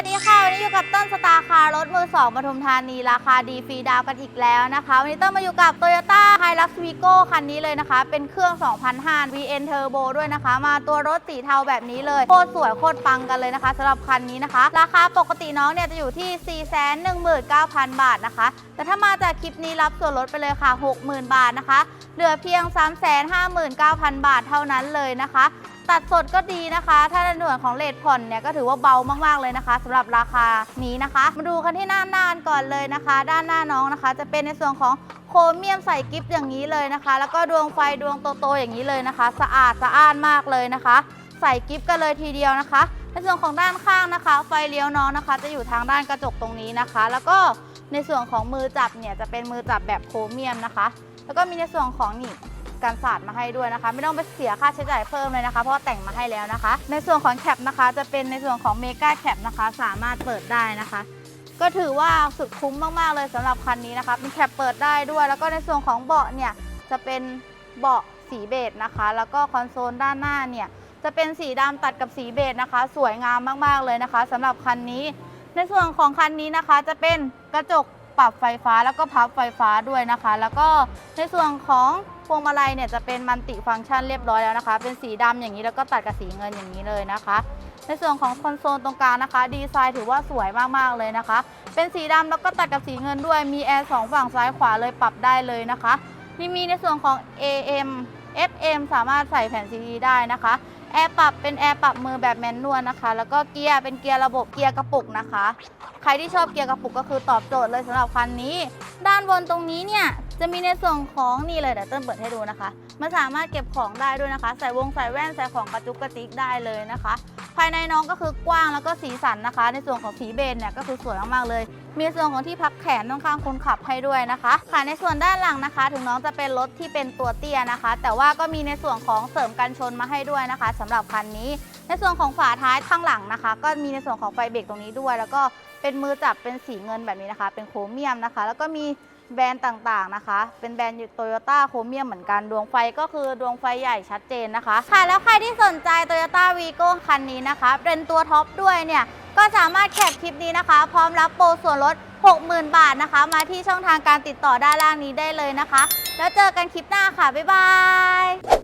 วัสดีค่ะ วันนี้อยู่กับต้นสตาร์คาร์รถมือสองปทุมธานี ราคาดีฟรีดาวกันอีกแล้วนะคะ วันนี้ต้นมาอยู่กับ Toyota Hilux Vigo คันนี้เลยนะคะ เป็นเครื่อง 2005 VN Turbo ด้วยนะคะ มาตัวรถสีเทาแบบนี้เลย โคตรสวยโคตรปังกันเลยนะคะสำหรับคันนี้นะคะ ราคาปกติน้องเนี่ยจะอยู่ที่ 419,000 บาทนะคะ แต่ถ้ามาจากคลิปนี้รับส่วนลดไปเลยค่ะ 60,000 บาทนะคะ เหลือเพียง 359,000 บาทเท่านั้นเลยนะคะ ตัดสดก็ดีนะคะ ถ้าในหน่วยของเลทผ่อนเนี่ยก็ถือว่าเบามากๆเลยนะคะสำหรับราคานี้นะคะ มาดูกันที่หน้าหน้าก่อนเลยนะคะ ด้านหน้าน้องนะคะ จะเป็นในส่วนของโครเมียมใส่กิฟต์อย่างนี้เลยนะคะ แล้วก็ดวงไฟดวงโตๆอย่างนี้เลยนะคะ สะอาดสะอ้านมากเลยนะคะ ใส่กิฟต์กันเลยทีเดียวนะคะ ในส่วนของด้านข้างนะคะ ไฟเลี้ยวน้องนะคะ จะอยู่ทางด้านกระจกตรงนี้นะคะ แล้วก็ในส่วนของมือจับเนี่ยจะเป็นมือจับแบบโครเมียมนะคะ แล้วก็มีในส่วนของนี่ การสาดมาให้ด้วยนะคะ ไม่ต้องไปเสียค่าใช้จ่ายเพิ่มเลยนะคะ เพราะแต่งมาให้แล้วนะคะ ในส่วนของแคปนะคะ จะเป็นในส่วนของเมกาแคปนะคะ สามารถเปิดได้นะคะ ก็ถือว่าสุดคุ้มมากๆเลยสำหรับคันนี้นะคะเป็นแคปเปิดได้ด้วย แล้วก็ในส่วนของเบาะเนี่ยจะเป็นเบาะสีเบจนะคะ แล้วก็คอนโซลด้านหน้าเนี่ยจะเป็นสีดำตัดกับสีเบจนะคะ สวยงามมากๆเลยนะคะสำหรับคันนี้ ในส่วนของคันนี้นะคะ จะเป็นกระจกปรับไฟฟ้าแล้วก็พับไฟฟ้าด้วยนะคะ แล้วก็ในส่วนของ พวงมาลัยเนี่ยจะเป็นมันติฟังก์ชันเรียบร้อยแล้วนะคะ เป็นสีดำอย่างนี้แล้วก็ตัดกับสีเงินอย่างนี้เลยนะคะ ในส่วนของคอนโซลตรงกลางนะคะ ดีไซน์ถือว่าสวยมากๆเลยนะคะ เป็นสีดำแล้วก็ตัดกับสีเงินด้วยมีแอร์สองฝั่งซ้ายขวาเลยปรับได้เลยนะคะนี่มีในส่วนของ AM FM สามารถใส่แผ่นซีดีได้นะคะแอร์ปรับเป็นแอร์ปรับมือแบบแมนนวลนะคะ แล้วก็เกียร์เป็นเกียร์ระบบเกียร์กระปุกนะคะ ใครที่ชอบเกียร์กระปุกก็คือตอบโจทย์เลยสำหรับคันนี้ ด้านบนตรงนี้เนี่ย จะมีในส่วนของนี่เลยเดี๋ยวเติ้ลเปิดให้ดูนะคะ มันสามารถเก็บของได้ด้วยนะคะ ใส่วงใส่แว่นใส่ของกระจุกกระติกได้เลยนะคะ ภายในน้องก็คือกว้างแล้วก็สีสันนะคะ ในส่วนของสีเบนเนี่ยก็คือสวยมากๆเลย มีส่วนของที่พักแขนข้างคนขับให้ด้วยนะคะค่ะในส่วนด้านหลังนะคะ ถึงน้องจะเป็นรถที่เป็นตัวเตี้ยนะคะ แต่ว่าก็มีในส่วนของเสริมกันชนมาให้ด้วยนะคะสำหรับคันนี้ ในส่วนของฝาท้ายข้างหลังนะคะ ก็มีในส่วนของไฟเบรกตรงนี้ด้วย แล้วก็เป็นมือจับเป็นสีเงินแบบนี้นะคะ เป็นโครเมียมนะคะ แล้วก็มี แบรนด์ต่างๆนะคะ เป็นแบรนด์โตโยต้าโครเมียมเหมือนกันดวงไฟก็คือดวงไฟใหญ่ชัดเจนนะคะ ค่ะ แล้วใครที่สนใจโตโยต้าวีโก้คันนี้นะคะ เป็นตัวท็อปด้วยเนี่ย ก็สามารถแคปคลิปนี้นะคะ พร้อมรับโปรส่วนลด 60,000 บาทนะคะ มาที่ช่องทางการติดต่อด้านล่างนี้ได้เลยนะคะ แล้วเจอกันคลิปหน้าค่ะ บ๊ายบาย